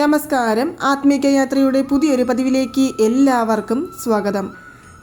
നമസ്കാരം. ആത്മീകയാത്രയുടെ പുതിയൊരു പതിവിലേക്ക് എല്ലാവർക്കും സ്വാഗതം.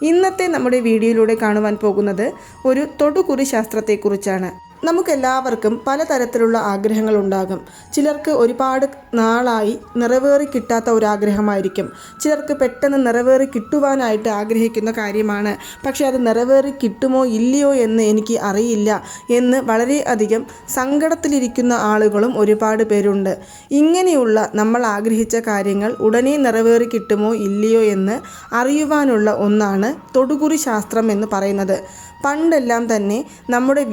ഇന്നത്തെ നമ്മുടെ വീഡിയോയിലൂടെ കാണുവാൻ പോകുന്നത് ഒരു തൊടുകുറി ശാസ്ത്രത്തെക്കുറിച്ചാണ്. നമുക്കെല്ലാവർക്കും പലതരത്തിലുള്ള ആഗ്രഹങ്ങൾ ഉണ്ടാകും ചിലർക്ക് ഒരുപാട് നാളായി നിറവേറി കിട്ടാത്ത ഒരു ആഗ്രഹമായിരിക്കും ചിലർക്ക് പെട്ടെന്ന് നിറവേറി കിട്ടുവാനായിട്ട് ആഗ്രഹിക്കുന്ന കാര്യമാണ്. പക്ഷേ അത് നിറവേറി കിട്ടുമോ ഇല്ലയോ എന്ന് എനിക്ക് അറിയില്ല എന്ന് വളരെയധികം സങ്കടത്തിലിരിക്കുന്ന ആളുകളും ഒരുപാട് പേരുണ്ട്. ഇങ്ങനെയുള്ള നമ്മൾ ആഗ്രഹിച്ച കാര്യങ്ങൾ ഉടനെ നിറവേറി കിട്ടുമോ ഇല്ലയോ എന്ന് അറിയുവാനുള്ള ഒന്നാണ് തൊടുകുറി ശാസ്ത്രം എന്ന് പറയുന്നത്. പണ്ടെല്ലാം തന്നെ നമ്മുടെ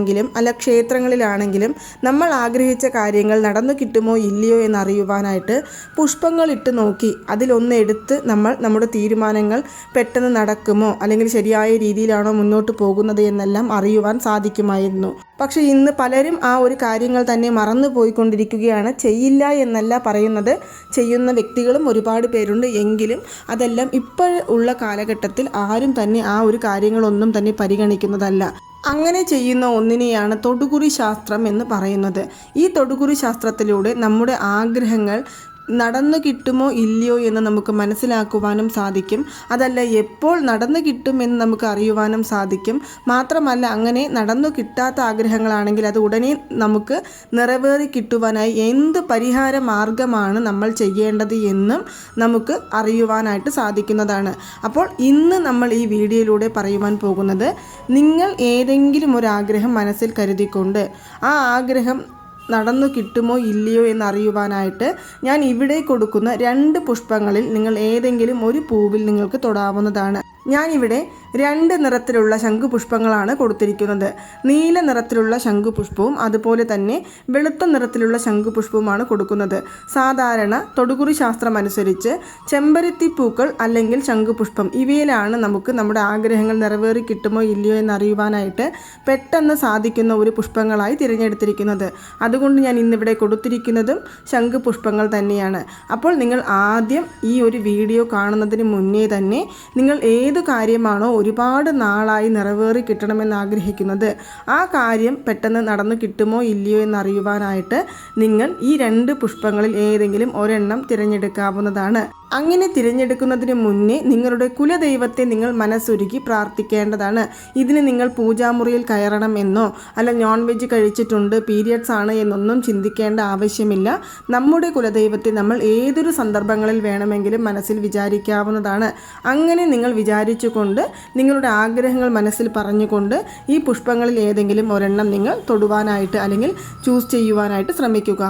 വീടുകളിലാണെങ്കിലും അല്ല ക്ഷേത്രങ്ങളിലാണെങ്കിലും നമ്മൾ ആഗ്രഹിച്ച കാര്യങ്ങൾ നടന്നു കിട്ടുമോ ഇല്ലയോ എന്നറിയുവാനായിട്ട് പുഷ്പങ്ങൾ ഇട്ട് നോക്കി. അതിലൊന്ന് എടുത്ത് നമ്മൾ നമ്മുടെ തീരുമാനങ്ങൾ പെട്ടെന്ന് നടക്കുമോ അല്ലെങ്കിൽ ശരിയായ രീതിയിലാണോ മുന്നോട്ട് പോകുന്നത് എന്നെല്ലാം അറിയുവാൻ സാധിക്കുമായിരുന്നു. പക്ഷേ ഇന്ന് പലരും ആ ഒരു കാര്യങ്ങൾ തന്നെ മറന്നു പോയിക്കൊണ്ടിരിക്കുകയാണ്. ചെയ്യില്ല എന്നല്ല പറയുന്നത്. ചെയ്യുന്ന വ്യക്തികളും ഒരുപാട് പേരുണ്ട് എങ്കിലും അതെല്ലാം ഇപ്പോൾ ഉള്ള കാലഘട്ടത്തിൽ ആരും തന്നെ ആ ഒരു കാര്യങ്ങളൊന്നും തന്നെ പരിഗണിക്കുന്നതല്ല. അങ്ങനെ ചെയ്യുന്ന ഒന്നിനെയാണ് തൊടുകുറി ശാസ്ത്രം എന്ന് പറയുന്നത്. ഈ തൊടുകുറി ശാസ്ത്രത്തിലൂടെ നമ്മുടെ ആഗ്രഹങ്ങൾ നടന്നു കിട്ടുമോ ഇല്ലയോ എന്ന് നമുക്ക് മനസ്സിലാക്കുവാനും സാധിക്കും. അതല്ല എപ്പോൾ നടന്നു കിട്ടുമെന്ന് നമുക്ക് അറിയുവാനും സാധിക്കും. മാത്രമല്ല അങ്ങനെ നടന്നു കിട്ടാത്ത ആഗ്രഹങ്ങളാണെങ്കിൽ അത് ഉടനെ നമുക്ക് നിറവേറി കിട്ടുവാനായി എന്ത് പരിഹാര മാർഗമാണ് നമ്മൾ ചെയ്യേണ്ടത് എന്നും നമുക്ക് അറിയുവാനായിട്ട് സാധിക്കുന്നതാണ്. അപ്പോൾ ഇന്ന് നമ്മൾ ഈ വീഡിയോയിലൂടെ പറയുവാൻ പോകുന്നത് നിങ്ങൾ ഏതെങ്കിലും ഒരു ആഗ്രഹം മനസ്സിൽ കരുതിക്കൊണ്ട് ആ ആഗ്രഹം നടന്നു കിട്ടുമോ ഇല്ലയോ എന്നറിയുവാനായിട്ട് ഞാൻ ഇവിടെ കൊടുക്കുന്ന രണ്ട് പുഷ്പങ്ങളിൽ നിങ്ങൾ ഏതെങ്കിലും ഒരു പൂവിൽ നിങ്ങൾക്ക് തൊടാവുന്നതാണ്. ഞാനിവിടെ രണ്ട് നിറത്തിലുള്ള ശംഖുപുഷ്പങ്ങളാണ് കൊടുത്തിരിക്കുന്നത്. നീല നിറത്തിലുള്ള ശംഖുപുഷ്പവും അതുപോലെ തന്നെ വെളുത്ത നിറത്തിലുള്ള ശംഖുപുഷ്പവുമാണ് കൊടുക്കുന്നത്. സാധാരണ തൊടുകുറി ശാസ്ത്രം അനുസരിച്ച് ചെമ്പരത്തി പൂക്കൾ അല്ലെങ്കിൽ ശംഖുപുഷ്പം ഇവയിലാണ് നമുക്ക് നമ്മുടെ ആഗ്രഹങ്ങൾ നിറവേറി കിട്ടുമോ ഇല്ലയോ എന്ന് അറിയുവാനായിട്ട് പെട്ടെന്ന് സാധിക്കുന്ന ഒരു പുഷ്പങ്ങളായി തിരഞ്ഞെടുത്തിരിക്കുന്നത്. അതുകൊണ്ട് ഞാൻ ഇന്നിവിടെ കൊടുത്തിരിക്കുന്നതും ശംഖുപുഷ്പങ്ങൾ തന്നെയാണ്. അപ്പോൾ നിങ്ങൾ ആദ്യം ഈ ഒരു വീഡിയോ കാണുന്നതിന് മുന്നേ തന്നെ നിങ്ങൾ ഏത് കാര്യമാണോ ഒരുപാട് നാളായി നിറവേറി കിട്ടണമെന്ന് ആഗ്രഹിക്കുന്നത്. ആ കാര്യം പെട്ടെന്ന് നടന്നു കിട്ടുമോ ഇല്ലയോ എന്നറിയുവാനായിട്ട് നിങ്ങൾ ഈ രണ്ട് പുഷ്പങ്ങളിൽ ഏതെങ്കിലും ഒരെണ്ണം തിരഞ്ഞെടുക്കാവുന്നതാണ്. അങ്ങനെ തിരഞ്ഞെടുക്കുന്നതിന് മുന്നേ നിങ്ങളുടെ കുലദൈവത്തെ നിങ്ങൾ മനസ്സൊരുക്കി പ്രാർത്ഥിക്കേണ്ടതാണ്. ഇതിന് നിങ്ങൾ പൂജാമുറിയിൽ കയറണം എന്നോ അല്ല നോൺ വെജ് കഴിച്ചിട്ടുണ്ട് പീരിയഡ്സ് ആണ് എന്നൊന്നും ചിന്തിക്കേണ്ട ആവശ്യമില്ല. നമ്മുടെ കുലദൈവത്തെ നമ്മൾ ഏതൊരു സന്ദർഭങ്ങളിൽ വേണമെങ്കിലും മനസ്സിൽ വിചാരിക്കാവുന്നതാണ്. അങ്ങനെ നിങ്ങൾ വിചാരിച്ചുകൊണ്ട് നിങ്ങളുടെ ആഗ്രഹങ്ങൾ മനസ്സിൽ പറഞ്ഞുകൊണ്ട് ഈ പുഷ്പങ്ങളിൽ ഏതെങ്കിലും ഒരെണ്ണം നിങ്ങൾ തൊടുവാനായിട്ട് അല്ലെങ്കിൽ ചൂസ് ചെയ്യുവാനായിട്ട് ശ്രമിക്കുക.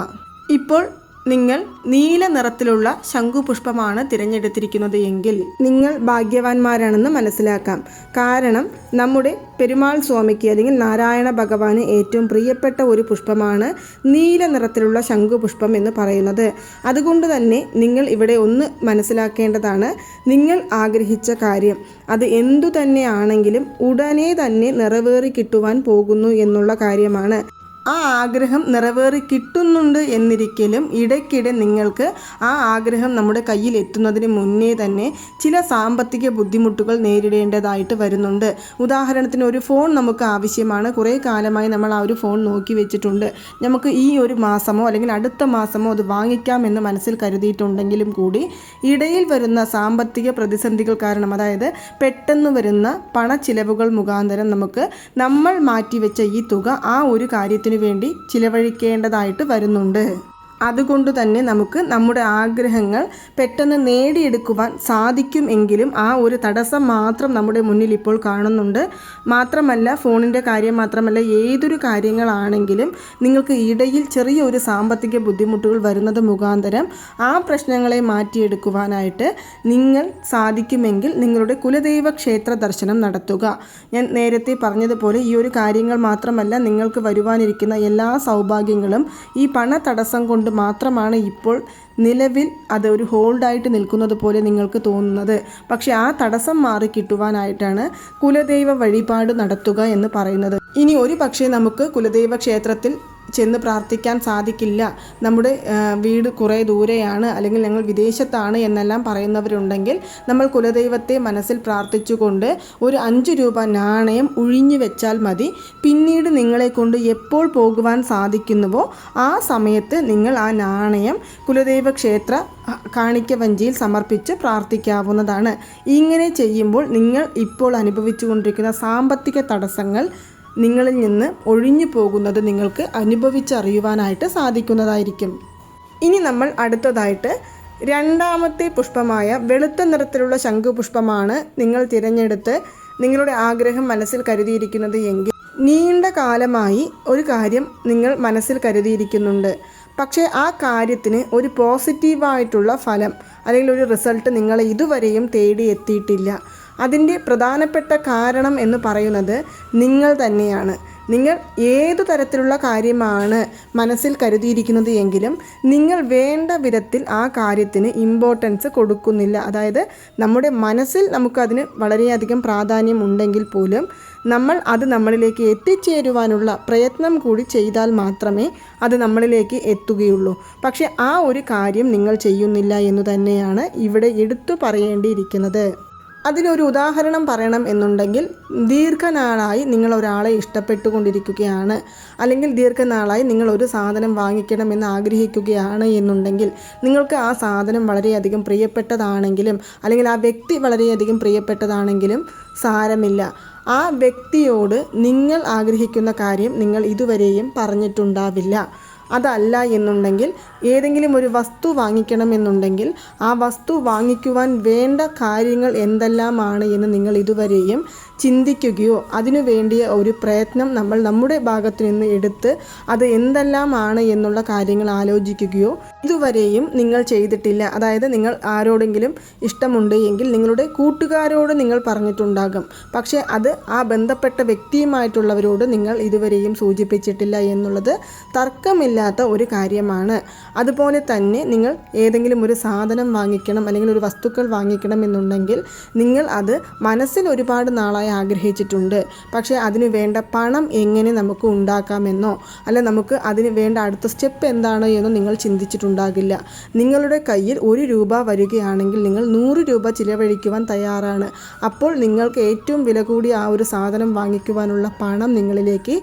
ഇപ്പോൾ നിങ്ങൾ നീല നിറത്തിലുള്ള ശംഖുപുഷ്പമാണ് തിരഞ്ഞെടുത്തിരിക്കുന്നത് എങ്കിൽ നിങ്ങൾ ഭാഗ്യവാന്മാരാണെന്ന് മനസ്സിലാക്കാം. കാരണം നമ്മുടെ പെരുമാൾ സ്വാമിക്ക് അല്ലെങ്കിൽ നാരായണ ഭഗവാന് ഏറ്റവും പ്രിയപ്പെട്ട ഒരു പുഷ്പമാണ് നീല നിറത്തിലുള്ള ശംഖുപുഷ്പം എന്ന് പറയുന്നത്. അതുകൊണ്ട് തന്നെ നിങ്ങൾ ഇവിടെ ഒന്ന് മനസ്സിലാക്കേണ്ടതാണ് നിങ്ങൾ ആഗ്രഹിച്ച കാര്യം. അത് എന്തു തന്നെയാണെങ്കിലും ഉടനെ തന്നെ നിറവേറി കിട്ടുവാൻ പോകുന്നു എന്നുള്ള കാര്യമാണ്. ആ ആഗ്രഹം നിറവേറി കിട്ടുന്നുണ്ട് എന്നിരിക്കലും ഇടയ്ക്കിടെ നിങ്ങൾക്ക് ആ ആഗ്രഹം നമ്മുടെ കയ്യിൽ എത്തുന്നതിന് മുന്നേ തന്നെ ചില സാമ്പത്തിക ബുദ്ധിമുട്ടുകൾ നേരിടേണ്ടതായിട്ട് വരുന്നുണ്ട്. ഉദാഹരണത്തിന് ഒരു ഫോൺ നമുക്ക് ആവശ്യമാണ്. കുറേ കാലമായി നമ്മൾ ആ ഒരു ഫോൺ നോക്കി വെച്ചിട്ടുണ്ട്. നമുക്ക് ഈ ഒരു മാസമോ അല്ലെങ്കിൽ അടുത്ത മാസമോ അത് വാങ്ങിക്കാമെന്ന് മനസ്സിൽ കരുതിയിട്ടുണ്ടെങ്കിലും കൂടി ഇടയിൽ വരുന്ന സാമ്പത്തിക പ്രതിസന്ധികൾ കാരണം അതായത് പെട്ടെന്ന് വരുന്ന പണച്ചിലവുകൾ മുഖാന്തരം നമുക്ക് നമ്മൾ മാറ്റിവെച്ച ഈ തുക ആ ഒരു കാര്യത്തിന് വേണ്ടി ചിലവഴിക്കേണ്ടതായിട്ട് വരുന്നുണ്ട്. അതുകൊണ്ട് തന്നെ നമുക്ക് നമ്മുടെ ആഗ്രഹങ്ങൾ പെട്ടെന്ന് നേടിയെടുക്കുവാൻ സാധിക്കും എങ്കിലും ആ ഒരു തടസ്സം മാത്രം നമ്മുടെ മുന്നിൽ ഇപ്പോൾ കാണുന്നുണ്ട്. മാത്രമല്ല ഫോണിന്റെ കാര്യം മാത്രമല്ല ഏതൊരു കാര്യങ്ങളാണെങ്കിലും നിങ്ങൾക്ക് ഇടയിൽ ചെറിയ ഒരു സാമ്പത്തിക ബുദ്ധിമുട്ടുകൾ വരുന്നത് മുഖാന്തരം ആ പ്രശ്നങ്ങളെ മാറ്റിയെടുക്കുവാനായിട്ട് നിങ്ങൾ സാധിക്കുമെങ്കിൽ നിങ്ങളുടെ കുലദൈവ ക്ഷേത്ര ദർശനം നടത്തുക. ഞാൻ നേരത്തെ പറഞ്ഞതുപോലെ ഈ ഒരു കാര്യങ്ങൾ മാത്രമല്ല നിങ്ങൾക്ക് വരുവാനിരിക്കുന്ന എല്ലാ സൗഭാഗ്യങ്ങളും ഈ പണ തടസ്സം കൊണ്ട് മാത്രമാണ് ഇപ്പോൾ നിലവിൽ അത് ഒരു ഹോൾഡായിട്ട് നിൽക്കുന്നത് പോലെ നിങ്ങൾക്ക് തോന്നുന്നത്. പക്ഷേ ആ തടസ്സം മാറി കിട്ടുവാനായിട്ടാണ് കുലദൈവ വഴിപാട് നടത്തുക എന്ന് പറയുന്നത്. ഇനി ഒരു പക്ഷേ നമുക്ക് കുലദൈവ ക്ഷേത്രത്തിൽ ചെന്ന് പ്രാർത്ഥിക്കാൻ സാധിക്കില്ല. നമ്മുടെ വീട് കുറേ ദൂരെയാണ് അല്ലെങ്കിൽ ഞങ്ങൾ വിദേശത്താണ് എന്നെല്ലാം പറയുന്നവരുണ്ടെങ്കിൽ നമ്മൾ കുലദൈവത്തെ മനസ്സിൽ പ്രാർത്ഥിച്ചുകൊണ്ട് ഒരു അഞ്ച് രൂപ നാണയം ഒഴിഞ്ഞു വെച്ചാൽ മതി. പിന്നീട് നിങ്ങളെ കൊണ്ട് എപ്പോൾ പോകുവാൻ സാധിക്കുന്നുവോ ആ സമയത്ത് നിങ്ങൾ ആ നാണയം കുലദൈവ ക്ഷേത്ര കാണിക്ക കാണിക്കവഞ്ചിയിൽ സമർപ്പിച്ച് പ്രാർത്ഥിക്കാവുന്നതാണ്. ഇങ്ങനെ ചെയ്യുമ്പോൾ നിങ്ങൾ ഇപ്പോൾ അനുഭവിച്ചുകൊണ്ടിരിക്കുന്ന സാമ്പത്തിക തടസ്സങ്ങൾ നിങ്ങളിൽ നിന്ന് ഒഴിഞ്ഞു പോകുന്നത് നിങ്ങൾക്ക് അനുഭവിച്ചറിയുവാനായിട്ട് സാധിക്കുന്നതായിരിക്കും. ഇനി നമ്മൾ അടുത്തതായിട്ട് രണ്ടാമത്തെ പുഷ്പമായ വെളുത്ത നിറത്തിലുള്ള ശംഖുപുഷ്പമാണ് നിങ്ങൾ തിരഞ്ഞെടുത്ത് നിങ്ങളുടെ ആഗ്രഹം മനസ്സിൽ കരുതിയിരിക്കുന്നത് എങ്കിൽ നീണ്ട കാലമായി ഒരു കാര്യം നിങ്ങൾ മനസ്സിൽ കരുതിയിരിക്കുന്നുണ്ട്. പക്ഷേ ആ കാര്യത്തിന് ഒരു പോസിറ്റീവായിട്ടുള്ള ഫലം അല്ലെങ്കിൽ ഒരു റിസൾട്ട് നിങ്ങളെ ഇതുവരെയും തേടി എത്തിയിട്ടില്ല അതിന്റെ പ്രധാനപ്പെട്ട കാരണം എന്ന് പറയുന്നത് നിങ്ങൾ തന്നെയാണ്. നിങ്ങൾ ഏതു തരത്തിലുള്ള കാര്യമാണ് മനസ്സിൽ കരുതിയിരിക്കുന്നത് എങ്കിലും നിങ്ങൾ വേണ്ട വിധത്തിൽ ആ കാര്യത്തിന് ഇമ്പോർട്ടൻസ് കൊടുക്കുന്നില്ല. അതായത് നമ്മുടെ മനസ്സിൽ നമുക്കതിന് വളരെയധികം പ്രാധാന്യം ഉണ്ടെങ്കിൽ പോലും നമ്മൾ അത് നമ്മളിലേക്ക് എത്തിച്ചേരുവാനുള്ള പ്രയത്നം കൂടി ചെയ്താൽ മാത്രമേ അത് നമ്മളിലേക്ക് എത്തുകയുള്ളൂ. പക്ഷേ ആ ഒരു കാര്യം നിങ്ങൾ ചെയ്യുന്നില്ല എന്ന് തന്നെയാണ് ഇവിടെ എടുത്തു പറയേണ്ടിയിരിക്കുന്നത്. അതിനൊരു ഉദാഹരണം പറയണം എന്നുണ്ടെങ്കിൽ ദീർഘനാളായി നിങ്ങൾ ഒരാളെ ഇഷ്ടപ്പെട്ടുകൊണ്ടിരിക്കുകയാണ്. അല്ലെങ്കിൽ ദീർഘനാളായി നിങ്ങൾ ഒരു സാധനം വാങ്ങിക്കണമെന്ന് ആഗ്രഹിക്കുകയാണ് എന്നുണ്ടെങ്കിൽ നിങ്ങൾക്ക് ആ സാധനം വളരെയധികം പ്രിയപ്പെട്ടതാണെങ്കിലും അല്ലെങ്കിൽ ആ വ്യക്തി വളരെയധികം പ്രിയപ്പെട്ടതാണെങ്കിലും സാരമില്ല. ആ വ്യക്തിയോട് നിങ്ങൾ ആഗ്രഹിക്കുന്ന കാര്യം നിങ്ങൾ ഇതുവരെയും പറഞ്ഞിട്ടുണ്ടാവില്ല. അതല്ല എന്നുണ്ടെങ്കിൽ ഏതെങ്കിലും ഒരു വസ്തു വാങ്ങിക്കണമെന്നുണ്ടെങ്കിൽ ആ വസ്തു വാങ്ങിക്കുവാൻ വേണ്ട കാര്യങ്ങൾ എന്തെല്ലാമാണ് എന്ന് നിങ്ങൾ ഇതുവരെയും ചിന്തിക്കുകയോ അതിനു വേണ്ടിയ ഒരു പ്രയത്നം നമ്മൾ നമ്മുടെ ഭാഗത്തു നിന്ന് എടുത്ത് അത് എന്തെല്ലാമാണ് എന്നുള്ള കാര്യങ്ങൾ ആലോചിക്കുകയോ ഇതുവരെയും നിങ്ങൾ ചെയ്തിട്ടില്ല. അതായത് നിങ്ങൾ ആരോടെങ്കിലും ഇഷ്ടമുണ്ട് എങ്കിൽ നിങ്ങളുടെ കൂട്ടുകാരോട് നിങ്ങൾ പറഞ്ഞിട്ടുണ്ടാകും. പക്ഷേ അത് ആ ബന്ധപ്പെട്ട വ്യക്തിയുമായിട്ടുള്ളവരോട് നിങ്ങൾ ഇതുവരെയും സൂചിപ്പിച്ചിട്ടില്ല എന്നുള്ളത് തർക്കമില്ലാത്ത ഒരു കാര്യമാണ്. അതുപോലെ തന്നെ നിങ്ങൾ ഏതെങ്കിലും ഒരു സാധനം വാങ്ങിക്കണം അല്ലെങ്കിൽ ഒരു വസ്തുക്കൾ വാങ്ങിക്കണം എന്നുണ്ടെങ്കിൽ നിങ്ങൾ അത് മനസ്സിൽ ഒരുപാട് നാളായി ആഗ്രഹിച്ചിട്ടുണ്ട്. പക്ഷേ അതിന് വേണ്ട പണം എങ്ങനെ നമുക്ക് ഉണ്ടാക്കാമെന്നോ അല്ല നമുക്ക് അതിന് വേണ്ട അടുത്ത സ്റ്റെപ്പ് എന്താണ് എന്നോ നിങ്ങൾ ചിന്തിച്ചിട്ടുണ്ടാകില്ല. നിങ്ങളുടെ കയ്യിൽ ഒരു രൂപ വരികയാണെങ്കിൽ നിങ്ങൾ നൂറ് രൂപ ചിലവഴിക്കുവാൻ തയ്യാറാണ്. അപ്പോൾ നിങ്ങൾക്ക് ഏറ്റവും വില കൂടിയ ആ ഒരു സാധനം വാങ്ങിക്കുവാനുള്ള പണം നിങ്ങളിലേക്ക്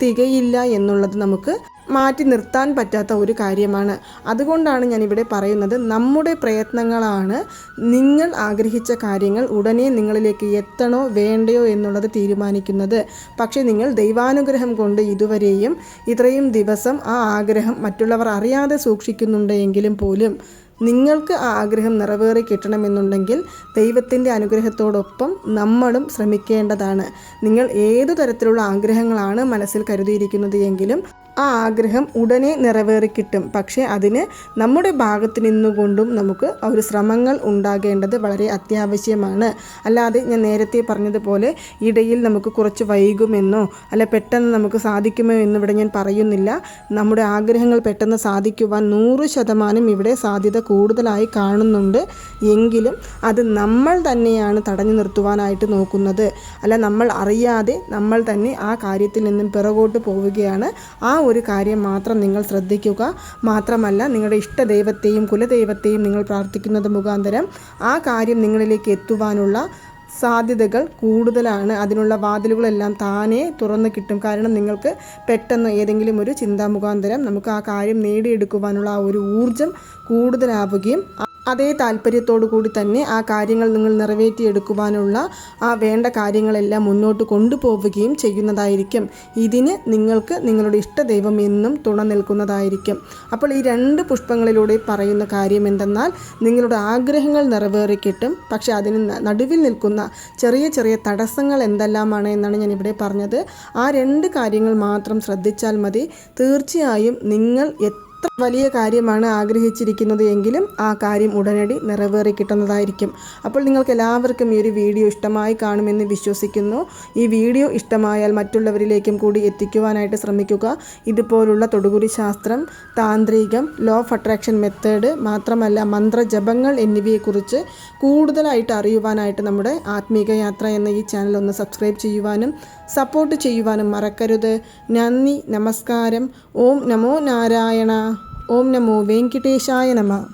തികയില്ല എന്നുള്ളത് നമുക്ക് മാറ്റി നിർത്താൻ പറ്റാത്ത ഒരു കാര്യമാണ്. അതുകൊണ്ടാണ് ഞാനിവിടെ പറയുന്നത് നമ്മുടെ പ്രയത്നങ്ങളാണ് നിങ്ങൾ ആഗ്രഹിച്ച കാര്യങ്ങൾ ഉടനെ നിങ്ങളിലേക്ക് എത്തണോ വേണ്ടയോ എന്നുള്ളത് തീരുമാനിക്കുന്നത്. പക്ഷേ നിങ്ങൾ ദൈവാനുഗ്രഹം കൊണ്ട് ഇതുവരെയും ഇത്രയും ദിവസം ആ ആഗ്രഹം മറ്റുള്ളവർ അറിയാതെ സൂക്ഷിക്കുന്നുണ്ട് എങ്കിലും പോലും നിങ്ങൾക്ക് ആ ആഗ്രഹം നിറവേറി കിട്ടണമെന്നുണ്ടെങ്കിൽ ദൈവത്തിന്റെ അനുഗ്രഹത്തോടൊപ്പം നമ്മളും ശ്രമിക്കേണ്ടതാണ്. നിങ്ങൾ ഏതു തരത്തിലുള്ള ആഗ്രഹങ്ങളാണ് മനസ്സിൽ കരുതിയിരിക്കുന്നത് എങ്കിലും ആ ആഗ്രഹം ഉടനെ നിറവേറിക്കിട്ടും പക്ഷേ അതിന് നമ്മുടെ ഭാഗത്ത് നിന്നുകൊണ്ടും നമുക്ക് ഒരു ശ്രമങ്ങൾ ഉണ്ടാകേണ്ടത് വളരെ അത്യാവശ്യമാണ്. അല്ലാതെ ഞാൻ നേരത്തെ പറഞ്ഞതുപോലെ ഇടയിൽ നമുക്ക് കുറച്ച് വൈകുമെന്നോ അല്ല പെട്ടെന്ന് നമുക്ക് സാധിക്കുമോ എന്നിവിടെ ഞാൻ പറയുന്നില്ല. നമ്മുടെ ആഗ്രഹങ്ങൾ പെട്ടെന്ന് സാധിക്കുവാൻ നൂറ് ശതമാനം ഇവിടെ സാധ്യത കൂടുതലായി കാണുന്നുണ്ട്. എങ്കിലും അത് നമ്മൾ തന്നെയാണ് തടഞ്ഞു നിർത്തുവാനായിട്ട് നോക്കുന്നത്. അല്ല നമ്മൾ അറിയാതെ നമ്മൾ തന്നെ ആ കാര്യത്തിൽ നിന്നും പിറകോട്ട് പോവുകയാണ്. ആ ഒരു കാര്യം മാത്രം നിങ്ങൾ ശ്രദ്ധിക്കുക മാത്രമല്ല നിങ്ങളുടെ ഇഷ്ട ദൈവത്തെയും കുലദൈവത്തെയും നിങ്ങൾ പ്രാർത്ഥിക്കുന്നത് മുഖാന്തരം ആ കാര്യം നിങ്ങളിലേക്ക് എത്തുവാനുള്ള സാധ്യതകൾ കൂടുതലാണ്. അതിനുള്ള വാതിലുകളെല്ലാം താനേ തുറന്നു കിട്ടും. കാരണം നിങ്ങൾക്ക് പെട്ടെന്ന് ഏതെങ്കിലും ഒരു ചിന്താ മുഖാന്തരം നമുക്ക് ആ കാര്യം നേടിയെടുക്കുവാനുള്ള ആ ഒരു ഊർജം കൂടുതലാവുകയും അതേ താല്പര്യത്തോടു കൂടി തന്നെ ആ കാര്യങ്ങൾ നിങ്ങൾ നിറവേറ്റിയെടുക്കുവാനുള്ള ആ വേണ്ട കാര്യങ്ങളെല്ലാം മുന്നോട്ട് കൊണ്ടുപോവുകയും ചെയ്യുന്നതായിരിക്കും. ഇതിന് നിങ്ങൾക്ക് നിങ്ങളുടെ ഇഷ്ടദൈവം എന്നും തുണ നിൽക്കുന്നതായിരിക്കും. അപ്പോൾ ഈ രണ്ട് പുഷ്പങ്ങളിലൂടെ പറയുന്ന കാര്യം എന്തെന്നാൽ നിങ്ങളുടെ ആഗ്രഹങ്ങൾ നിറവേറിക്കിട്ടും പക്ഷെ അതിന് നടുവിൽ നിൽക്കുന്ന ചെറിയ ചെറിയ തടസ്സങ്ങൾ എന്തെല്ലാമാണ് എന്നാണ് ഞാൻ ഇവിടെ പറഞ്ഞത്. ആ രണ്ട് കാര്യങ്ങൾ മാത്രം ശ്രദ്ധിച്ചാൽ മതി. തീർച്ചയായും നിങ്ങൾ എത്ര വലിയ കാര്യമാണ് ആഗ്രഹിച്ചിരിക്കുന്നത് എങ്കിലും ആ കാര്യം ഉടനടി നിറവേറി കിട്ടുന്നതായിരിക്കും. അപ്പോൾ നിങ്ങൾക്ക് എല്ലാവർക്കും ഈ ഒരു വീഡിയോ ഇഷ്ടമായി കാണുമെന്ന് വിശ്വസിക്കുന്നു. ഈ വീഡിയോ ഇഷ്ടമായാൽ മറ്റുള്ളവരിലേക്കും കൂടി എത്തിക്കുവാനായിട്ട് ശ്രമിക്കുക. ഇതുപോലുള്ള തൊടുകുരി ശാസ്ത്രം താന്ത്രികം ലോ ഓഫ് അട്രാക്ഷൻ മെത്തേഡ് മാത്രമല്ല മന്ത്രജപങ്ങൾ എന്നിവയെക്കുറിച്ച് കൂടുതലായിട്ട് അറിയുവാനായിട്ട് നമ്മുടെ ആത്മീക യാത്ര എന്ന ഈ ചാനൽ ഒന്ന് സബ്സ്ക്രൈബ് ചെയ്യുവാനും സപ്പോർട്ട് ചെയ്യുവാനും മറക്കരുത്. നന്ദി നമസ്കാരം. ഓം നമോ നാരായണ. ഓം നമോ വെങ്കിടേശായ നമ.